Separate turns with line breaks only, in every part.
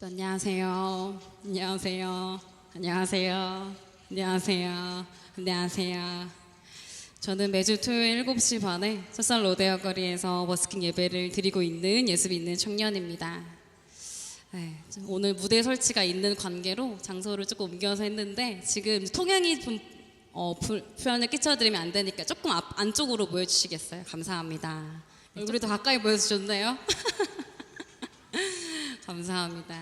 또 안녕하세요. 안녕하세요. 안녕하세요. 안녕하세요. 안녕하세요. 저는 매주 토요일 7시 반에 첫살 로데어 거리에서 버스킹 예배를 드리고 있는 예습 있는 청년입니다. 네, 좀 오늘 무대 설치가 있는 관계로 장소를 조금 옮겨서 했는데 지금 통행이 좀 어, 불, 불안을 끼쳐드리면 안 되니까 조금 앞, 안쪽으로 모여주시겠어요? 감사합니다. 얼굴이 더 가까이 보여주셨네요. 감사합니다.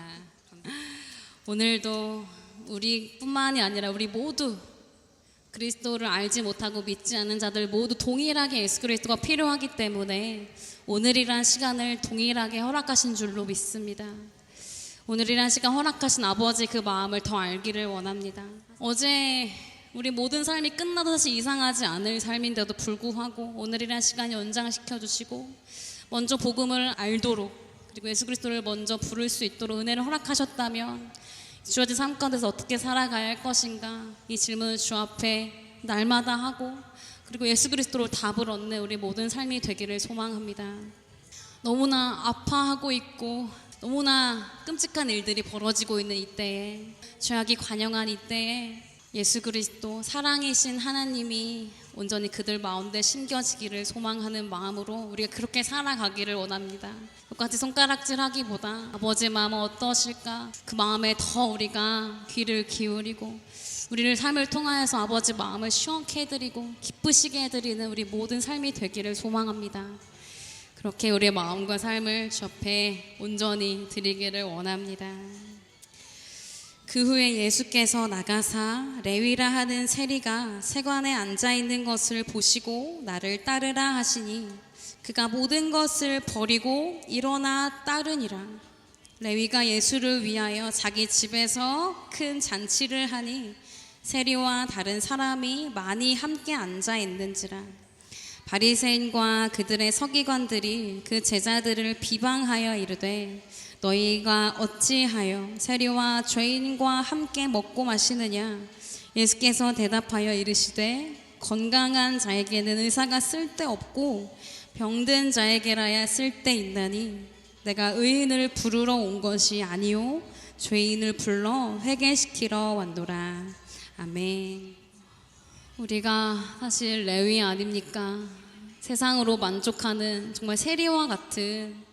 오늘도 우리뿐만이 아니라 우리 모두 그리스도를 알지 못하고 믿지 않는 자들 모두 동일하게 예수 그리스도가 필요하기 때문에 오늘이란 시간을 동일하게 허락하신 줄로 믿습니다. 오늘이란 시간 허락하신 아버지 그 마음을 더 알기를 원합니다. 어제 우리 모든 삶이 끝나도 사실 이상하지 않을 삶인데도 불구하고 오늘이란 시간이 연장시켜 주시고 먼저 복음을 알도록 그리고 예수 그리스도를 먼저 부를 수 있도록 은혜를 허락하셨다면 주어진 삶 가운데서 어떻게 살아가야 할 것인가 이 질문을 주 앞에 날마다 하고 그리고 예수 그리스도로 답을 얻는 우리 모든 삶이 되기를 소망합니다. 너무나 아파하고 있고 너무나 끔찍한 일들이 벌어지고 있는 이때에 죄악이 관영한 이때에 예수 그리스도 사랑이신 하나님이 온전히 그들 마음에 심겨지기를 소망하는 마음으로 우리가 그렇게 살아가기를 원합니다. 똑같이 손가락질하기보다 아버지의 마음은 어떠실까 그 마음에 더 우리가 귀를 기울이고 우리를 삶을 통하여서 아버지 마음을 시원케 해드리고 기쁘시게 해드리는 우리 모든 삶이 되기를 소망합니다. 그렇게 우리의 마음과 삶을 주 앞에 온전히 드리기를 원합니다. 그 후에 예수께서 나가사 레위라 하는 세리가 세관에 앉아 있는 것을 보시고 나를 따르라 하시니 그가 모든 것을 버리고 일어나 따르니라. 레위가 예수를 위하여 자기 집에서 큰 잔치를 하니 세리와 다른 사람이 많이 함께 앉아 있는지라. 바리새인과 그들의 서기관들이 그 제자들을 비방하여 이르되 너희가 어찌하여 세리와 죄인과 함께 먹고 마시느냐? 예수께서 대답하여 이르시되 건강한 자에게는 의사가 쓸데없고 병든 자에게라야 쓸데 있나니 내가 의인을 부르러 온 것이 아니요 죄인을 불러 회개시키러 왔노라. 아멘. 우리가 사실 레위 아닙니까? 세상으로 만족하는 정말 세리와 같은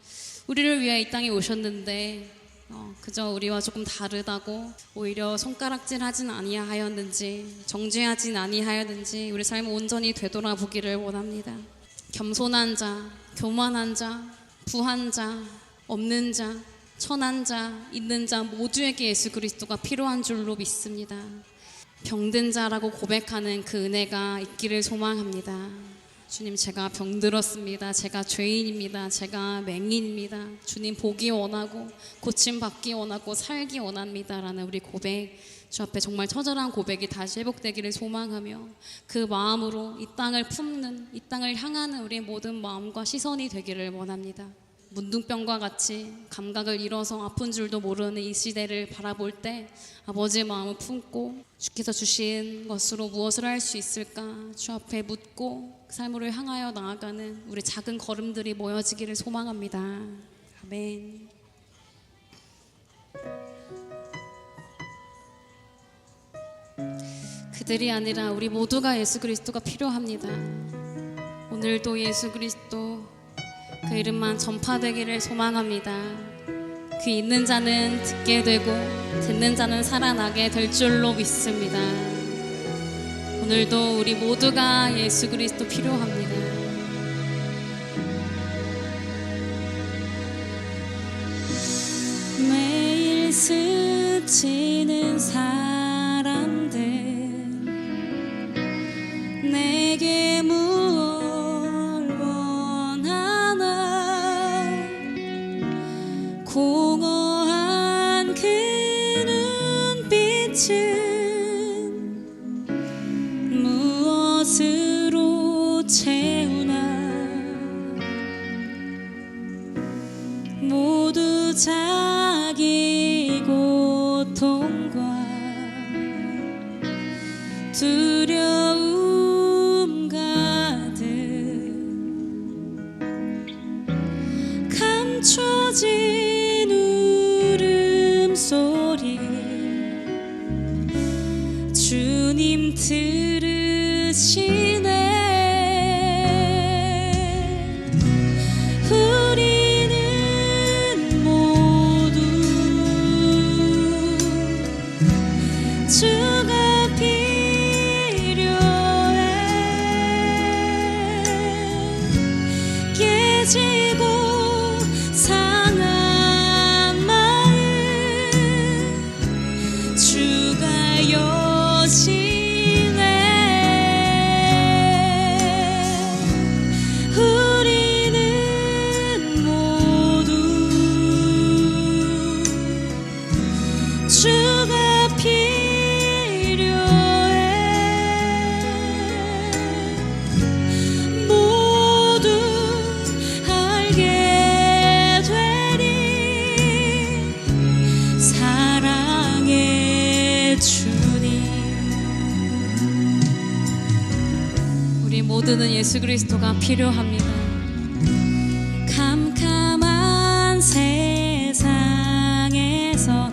우리를 위해 이 땅에 오셨는데 어, 그저 우리와 조금 다르다고 오히려 손가락질 하진 아니하였는지 정죄하진 아니하였는지 우리 삶을 온전히 되돌아보기를 원합니다. 겸손한 자, 교만한 자, 부한 자, 없는 자, 천한 자, 있는 자 모두에게 예수 그리스도가 필요한 줄로 믿습니다. 병든 자라고 고백하는 그 은혜가 있기를 소망합니다. 주님, 제가 병들었습니다. 제가 죄인입니다. 제가 맹인입니다. 주님, 보기 원하고, 고침 받기 원하고, 살기 원합니다. 라는 우리 고백, 주 앞에 정말 처절한 고백이 다시 회복되기를 소망하며, 그 마음으로 이 땅을 품는, 이 땅을 향하는 우리 모든 마음과 시선이 되기를 원합니다. 문둥병과 같이 감각을 잃어서 아픈 줄도 모르는 이 시대를 바라볼 때 아버지의 마음을 품고 주께서 주신 것으로 무엇을 할 수 있을까 주 앞에 묻고 그 삶으로 향하여 나아가는 우리 작은 걸음들이 모여지기를 소망합니다. 아멘. 그들이 아니라 우리 모두가 예수 그리스도가 필요합니다. 오늘도 예수 그리스도 그 이름만 전파되기를 소망합니다. 그 있는 자는 듣게 되고 듣는 자는 살아나게 될 줄로 믿습니다. 오늘도 우리 모두가 예수 그리스도 필요합니다. 매일 스치는 사 자기 고통과 두려움 예수 그리스도가 필요합니다. 캄캄한 세상에서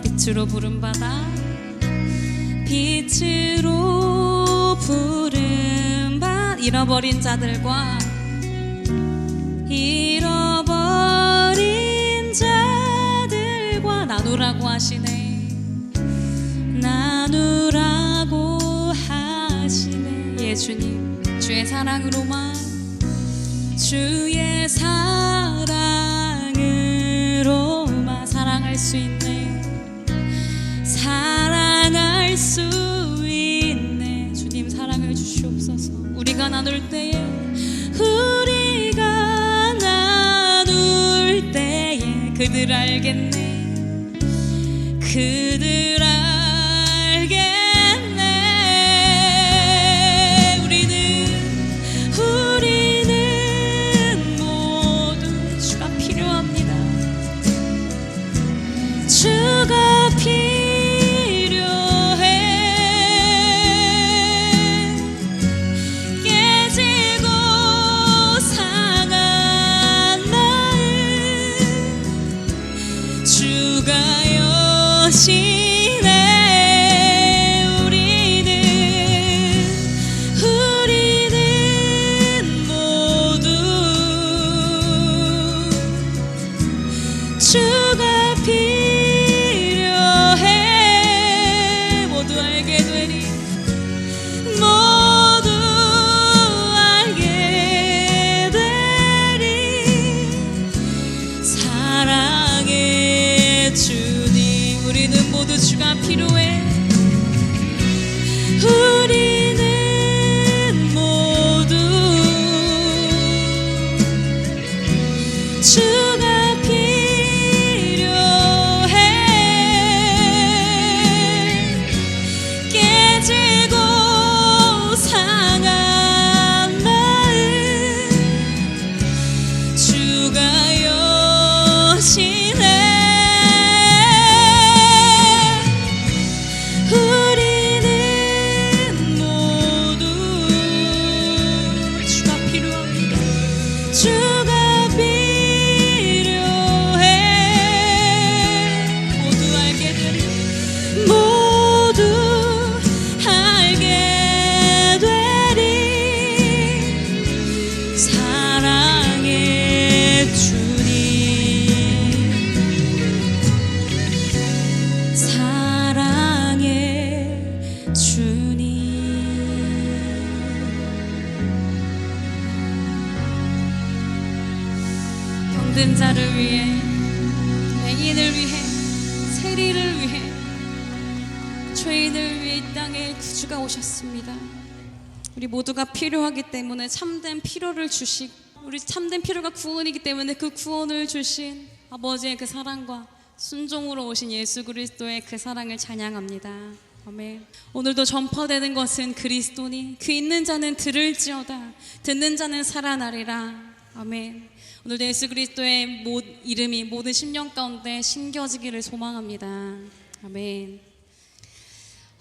빛으로 부름받아 빛으로 부름받 잃어버린 자들과 잃어버린 자들과 나누라고 하시네. 나누라고 하시네. 예수님 주의 사랑으로만 주의 사랑으로만 사랑할 수 있네. 사랑할 수 있네. 주님 사랑을 주시옵소서. 우리가 나눌 때에 우리가 나눌 때에 그들 알겠네. 그들 알겠네 죄인을 위해 이 땅에 구주가 오셨습니다. 우리 모두가 필요하기 때문에 참된 필요를 주시 우리 참된 필요가 구원이기 때문에 그 구원을 주신 아버지의 그 사랑과 순종으로 오신 예수 그리스도의 그 사랑을 찬양합니다. 아멘. 오늘도 전파되는 것은 그리스도니 귀 있는 자는 들을지어다 듣는 자는 살아나리라. 아멘. 오늘도 예수 그리스도의 모, 이름이 모든 심령 가운데 심겨지기를 소망합니다. 아멘.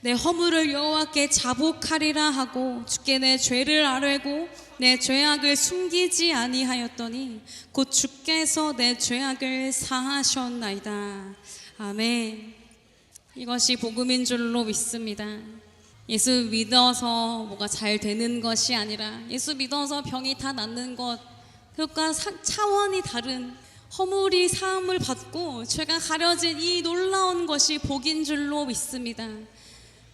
내 허물을 여호와께 자복하리라 하고 주께 내 죄를 아뢰고 내 죄악을 숨기지 아니하였더니 곧 주께서 내 죄악을 사하셨나이다. 아멘. 이것이 복음인 줄로 믿습니다. 예수 믿어서 뭐가 잘 되는 것이 아니라 예수 믿어서 병이 다 낫는 것 그것과 사- 차원이 다른 허물이 사함을 받고 죄가 가려진 이 놀라운 것이 복인 줄로 믿습니다.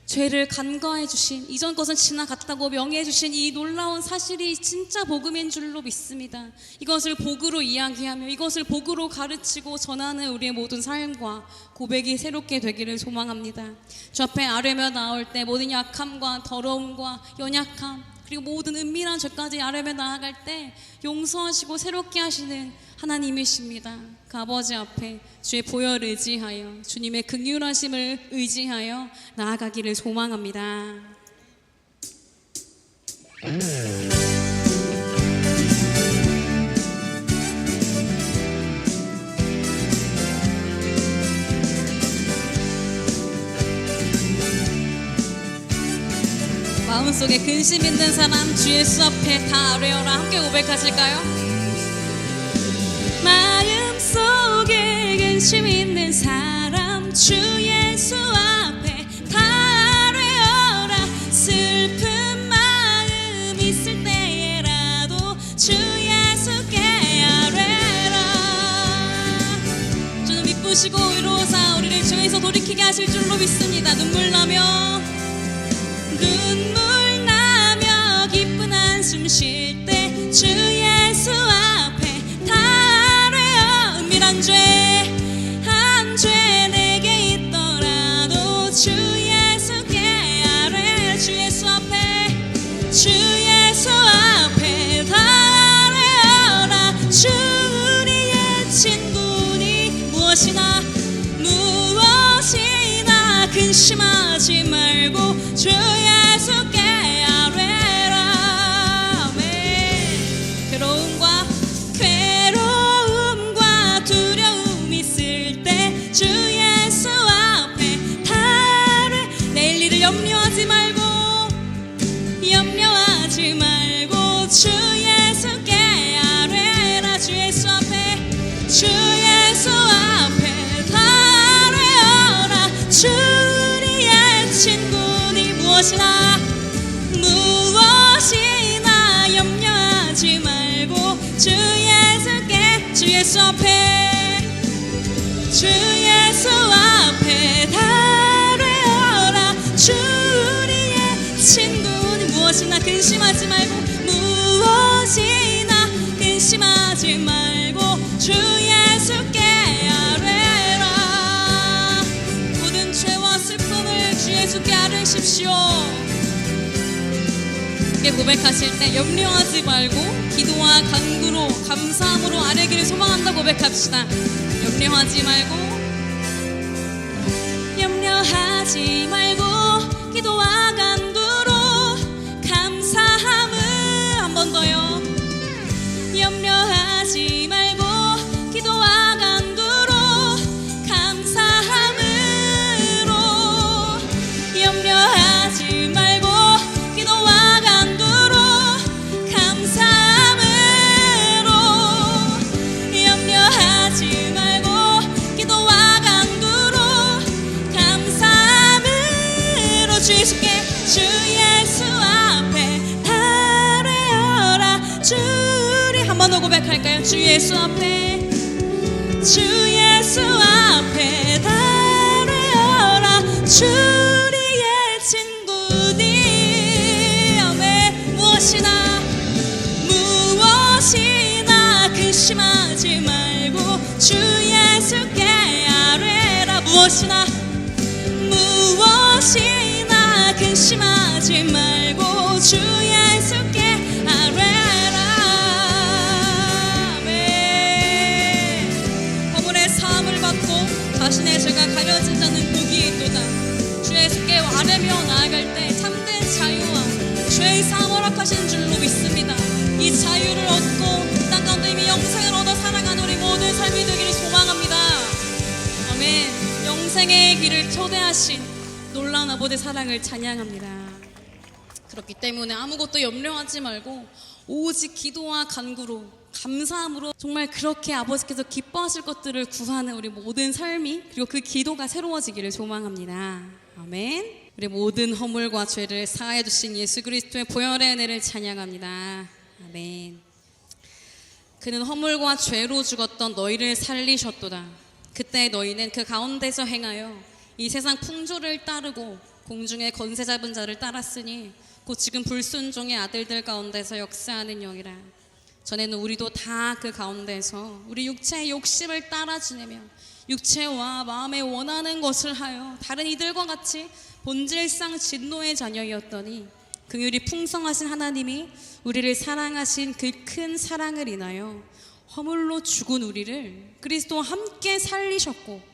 죄를 간과해 주신 이전 것은 지나갔다고 명예해 주신 이 놀라운 사실이 진짜 복음인 줄로 믿습니다. 이것을 복으로 이야기하며 이것을 복으로 가르치고 전하는 우리의 모든 삶과 고백이 새롭게 되기를 소망합니다. 주 앞에 아뢰며 나올 때 모든 약함과 더러움과 연약함 그리고 모든 은밀한 죄까지 아뢰며 나아갈 때 용서하시고 새롭게 하시는 하나님이십니다. 그 아버지 앞에 주의 보혈을 의지하여 주님의 극률하심을 의지하여 나아가기를 소망합니다. 마음속에 근심 있는 사람 주 예수 앞에 다 아뢰어라. 함께 고백하실까요? 마음속에 근심 있는 사람 주 예수 앞에 다 아뢰어라. 슬픈 마음 있을 때에라도 주 예수께 아뢰라. 주는 미쁘시고 의로우사 우리를 주에서 돌이키게 하실 줄로 믿습니다. 눈물 나며 숨 쉴 때 주 예수 앞에 다 아뢰어 은밀한 죄 한 죄 내게 있더라도 주 예수께 아뢰 주 예수 앞에 주 예수 앞에 다 아뢰어라 주 우리의 친구니 무엇이나 무엇이나 근심하지 말고 주 무엇이나 염려하지 말고 주 예수께 주 예수 앞에 주 예수 앞에 다뢰어라. 주 우리의 친구는 무엇이나 근심하지 말고 무엇이나 근심하지 말고 주 예수께 아뢰라. 모든 죄와 슬픔을 주 예수께 아뢰십시오 이렇게 고백하실 때 염려하지 말고 기도와 간구로 감사함으로 아뢰기를 소망한다 고백합시다. 염려하지 말고 염려하지 말고 기도와 간 고백 아버지의 사랑을 찬양합니다 그렇기 때문에 아무것도 염려하지 말고 오직 기도와 간구로 감사함으로 정말 그렇게 아버지께서 기뻐하실 것들을 구하는 우리 모든 삶이 그리고 그 기도가 새로워지기를 소망합니다. 아멘. 우리 모든 허물과 죄를 사하여 주신 예수 그리스도의 보혈의 은혜를 찬양합니다. 아멘. 그는 허물과 죄로 죽었던 너희를 살리셨도다. 그때 너희는 그 가운데서 행하여 이 세상 풍조를 따르고 공중의 건세 잡은 자를 따랐으니 곧 지금 불순종의 아들들 가운데서 역사하는 영이라. 전에는 우리도 다 그 가운데서 우리 육체의 욕심을 따라 지내며 육체와 마음에 원하는 것을 하여 다른 이들과 같이 본질상 진노의 자녀였더니 긍휼이 풍성하신 하나님이 우리를 사랑하신 그 큰 사랑을 인하여 허물로 죽은 우리를 그리스도와 함께 살리셨고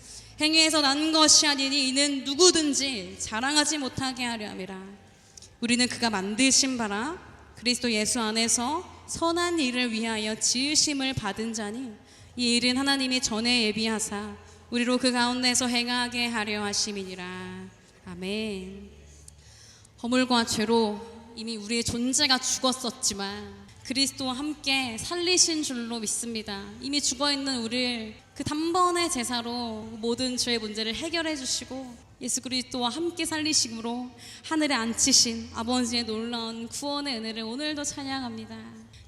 행위에서 난 것이 아니니 이는 누구든지 자랑하지 못하게 하려 함이라. 우리는 그가 만드신 바라 그리스도 예수 안에서 선한 일을 위하여 지으심을 받은 자니 이 일은 하나님이 전에 예비하사 우리로 그 가운데서 행하게 하려 하심이니라. 아멘. 허물과 죄로 이미 우리의 존재가 죽었었지만 그리스도와 함께 살리신 줄로 믿습니다. 이미 죽어 있는 우리를 그 단번의 제사로 모든 죄의 문제를 해결해 주시고 예수 그리스도와 함께 살리심으로 하늘에 앉히신 아버지의 놀라운 구원의 은혜를 오늘도 찬양합니다.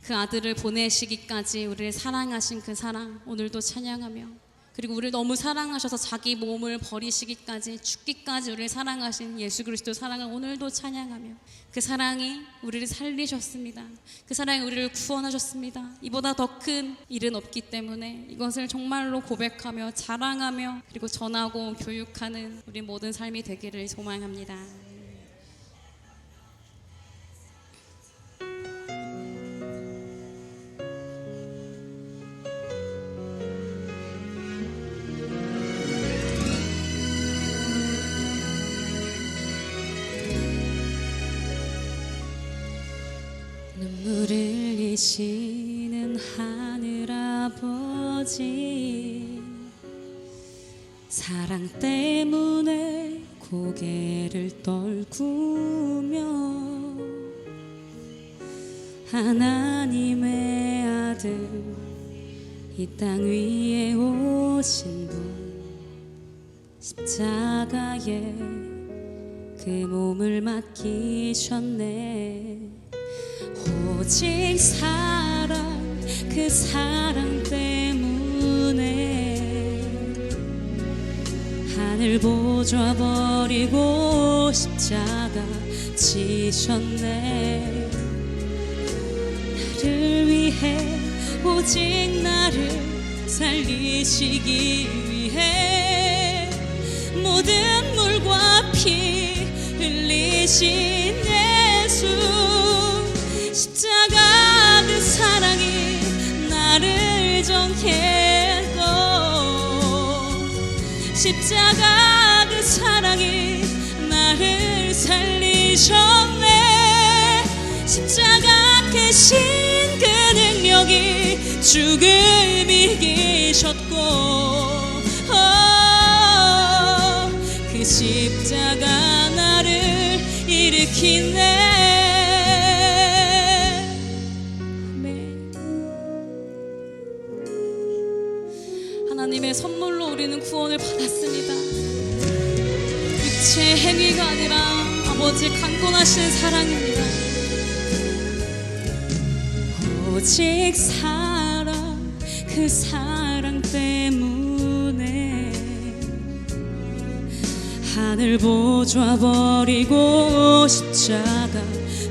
그 아들을 보내시기까지 우리를 사랑하신 그 사랑 오늘도 찬양하며 그리고 우리를 너무 사랑하셔서 자기 몸을 버리시기까지 죽기까지 우리를 사랑하신 예수 그리스도 사랑을 오늘도 찬양하며 그 사랑이 우리를 살리셨습니다. 그 사랑이 우리를 구원하셨습니다. 이보다 더 큰 일은 없기 때문에 이것을 정말로 고백하며 자랑하며 그리고 전하고 교육하는 우리 모든 삶이 되기를 소망합니다. 흘리시는 하늘 아버지. 사랑 때문에 고개를 떨구며 하나님의 아들 이 땅 위에 오신 분 십자가에 그 몸을 맡기셨네 오직 사랑 그 사랑 때문에 하늘 보좌 버리고 십자가 지셨네. 나를 위해 오직 나를 살리시기 위해 모든 물과 피 흘리신 예수 십자가 그 사랑이 나를 정했고 십자가 그 사랑이 나를 살리셨네. 십자가 계신 그 능력이 죽음 이기셨고 어, 그 십자가 나를 일으키네 하나님의 선물로 우리는 구원을 받았습니다. 육체의 행위가 아니라 아버지의 강권하신 사랑입니다. 오직 사랑, 그 사랑 때문에 하늘 보좌 버리고 십자가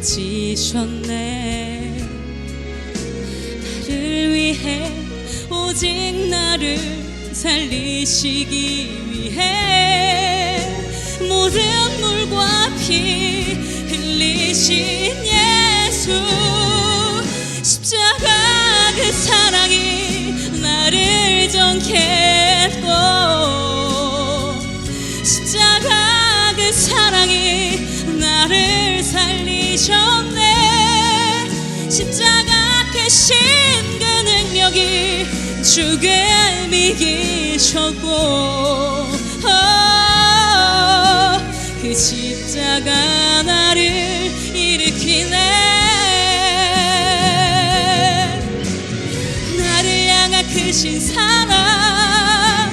지셨네. 나를 위해 오직 나를 살리시기 위해 모든 물과 피 흘리신 예수 십자가 그 사랑이 나를 정했고 십자가 그 사랑이 나를 살리셨네. 십자가 그신 그 능력이 주게 이기셨고 어, 그 십자가 나를 일으키네. 나를 향한 크신 사랑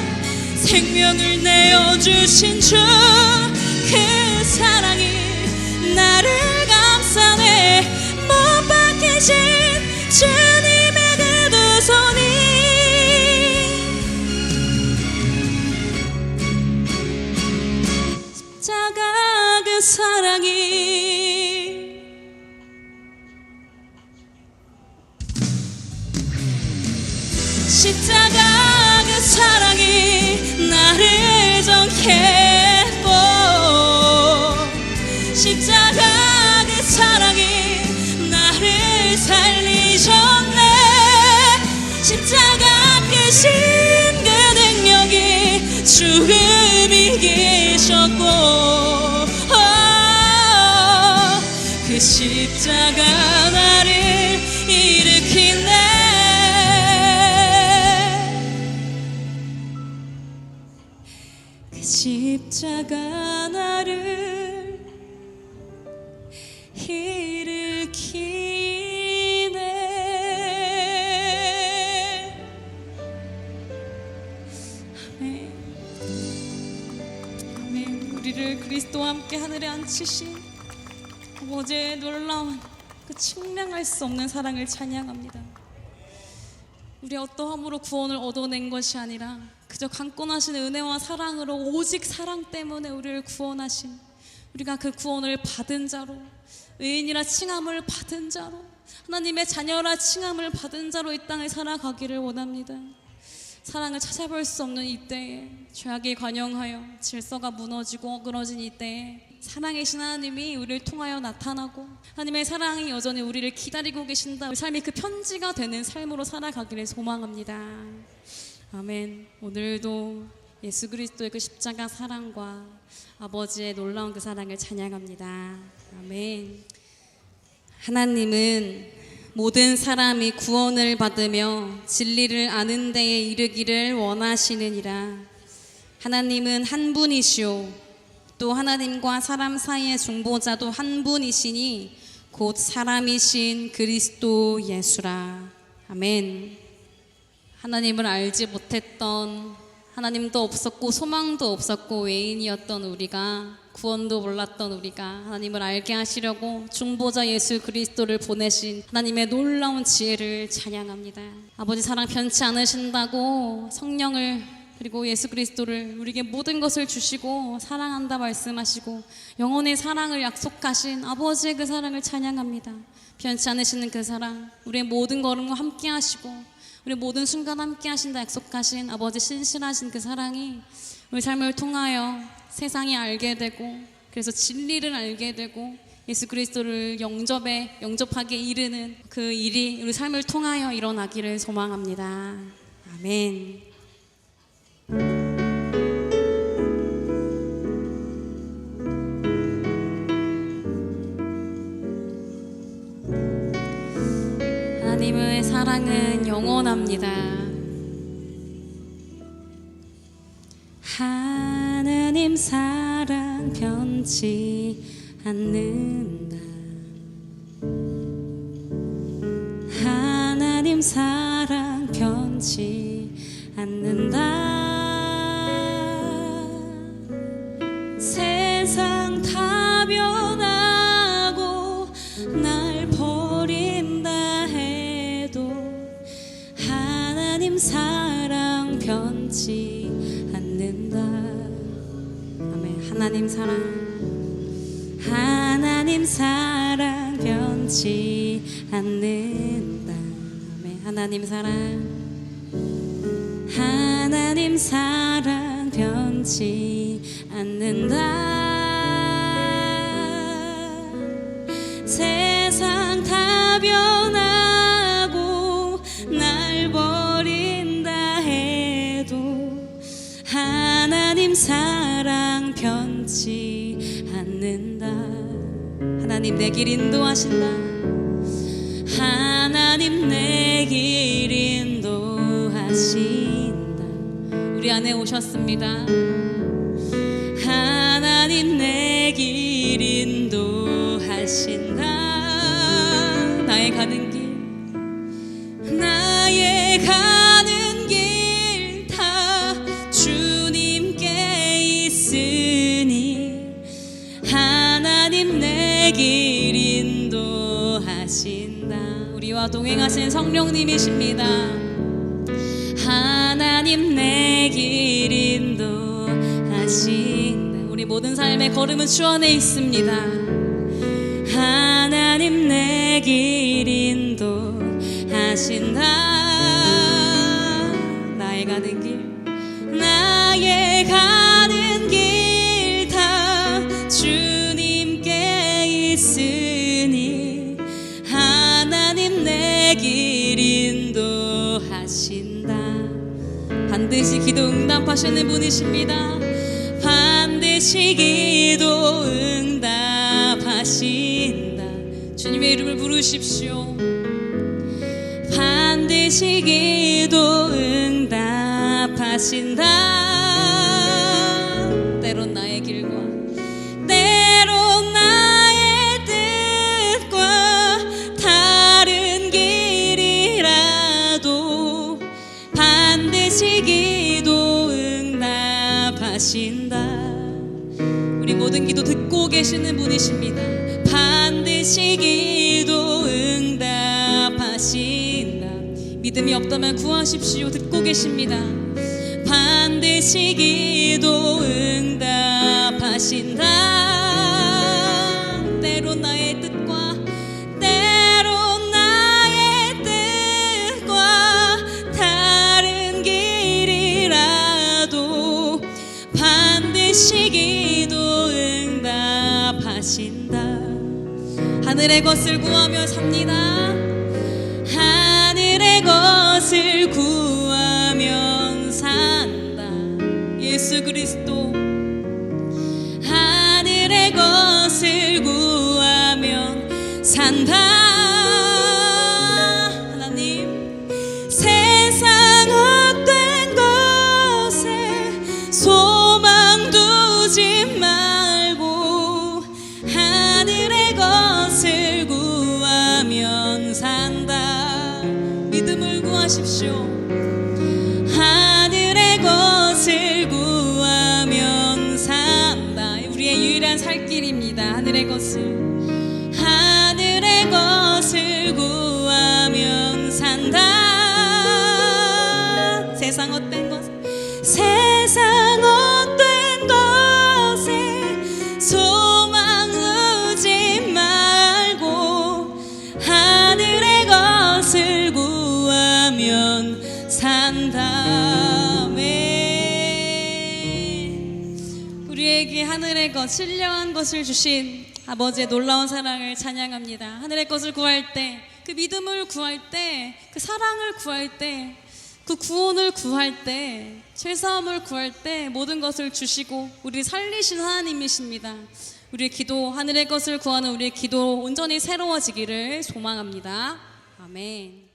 생명을 내어주신 주 그 사랑이 나를 그 능력이 죽음 이기셨고 어, 그 십자가 나를 일으키네 그 십자가 나를 그리스도와 함께 하늘에 앉히신 아버지의 놀라운 그 측량할 수 없는 사랑을 찬양합니다 우리 어떠함으로 구원을 얻어낸 것이 아니라 그저 강권하신 은혜와 사랑으로 오직 사랑 때문에 우리를 구원하신 우리가 그 구원을 받은 자로 의인이라 칭함을 받은 자로 하나님의 자녀라 칭함을 받은 자로 이 땅을 살아가기를 원합니다. 사랑을 찾아볼 수 없는 이때에 죄악이 관영하여 질서가 무너지고 어그러진 이때에 사랑의 신 하나님이 우리를 통하여 나타나고 하나님의 사랑이 여전히 우리를 기다리고 계신다. 우리 삶이 그 편지가 되는 삶으로 살아가기를 소망합니다. 아멘. 오늘도 예수 그리스도의 그 십자가 사랑과 아버지의 놀라운 그 사랑을 찬양합니다. 아멘. 하나님은 모든 사람이 구원을 받으며 진리를 아는 데에 이르기를 원하시느니라. 하나님은 한 분이시오. 또 하나님과 사람 사이의 중보자도 한 분이시니 곧 사람이신 그리스도 예수라. 아멘. 하나님을 알지 못했던 하나님도 없었고 소망도 없었고 외인이었던 우리가 구원도 몰랐던 우리가 하나님을 알게 하시려고 중보자 예수 그리스도를 보내신 하나님의 놀라운 지혜를 찬양합니다. 아버지 사랑 변치 않으신다고 성령을 그리고 예수 그리스도를 우리에게 모든 것을 주시고 사랑한다 말씀하시고 영혼의 사랑을 약속하신 아버지의 그 사랑을 찬양합니다. 변치 않으시는 그 사랑, 우리의 모든 걸음과 함께 하시고 우리 모든 순간 함께 하신다 약속하신 아버지 신실하신 그 사랑이 우리 삶을 통하여 세상이 알게 되고 그래서 진리를 알게 되고 예수 그리스도를 영접에 영접하게 이르는 그 일이 우리 삶을 통하여 일어나기를 소망합니다. 아멘. 하나님의 사랑은 영원합니다. 않는다. 하나님 사랑 변치 않는다. 하나님 사랑. 하나님 사랑 변치 않는다. 세상 다 변하고 날 버린다 해도 하나님 사랑 변치 않는다. 하나님 내 길 인도하신다 하나님 내 길 인도하신다. 우리 안에 오셨습니다. 하나님 내 길 인도하신다 동행하신 성령님이십니다. 하나님 내 길 인도하신다. 우리 모든 삶의 걸음은 주 안에 있습니다. 하나님 내 길 인도하신다. 나의 가는 길 나의 가 반드시 기도 응답하시는 분이십니다. 반드시 기도 응답하신다. 주님의 이름을 부르십시오. 반드시 기도 응답하신다 기도 듣고 계시는 분이십니다. 반드시 기도 응답하신다. 믿음이 없다면 구하십시오. 듣고 계십니다. 반드시 기도 응답하신다 하늘의 것을 구하며 삽니다. 하늘의 것을 구하면 산다. 예수 그리스도. 하늘의 것을 구하면 산다 구하면 산다 우리에게 하늘의 것 신령한 것을 주신 아버지의 놀라운 사랑을 찬양합니다 하늘의 것을 구할 때 그 믿음을 구할 때 그 사랑을 구할 때 그 구원을 구할 때 최사함을 구할 때 모든 것을 주시고 우리 살리신 하나님이십니다. 우리의 기도 하늘의 것을 구하는 우리의 기도 온전히 새로워지기를 소망합니다. 아멘.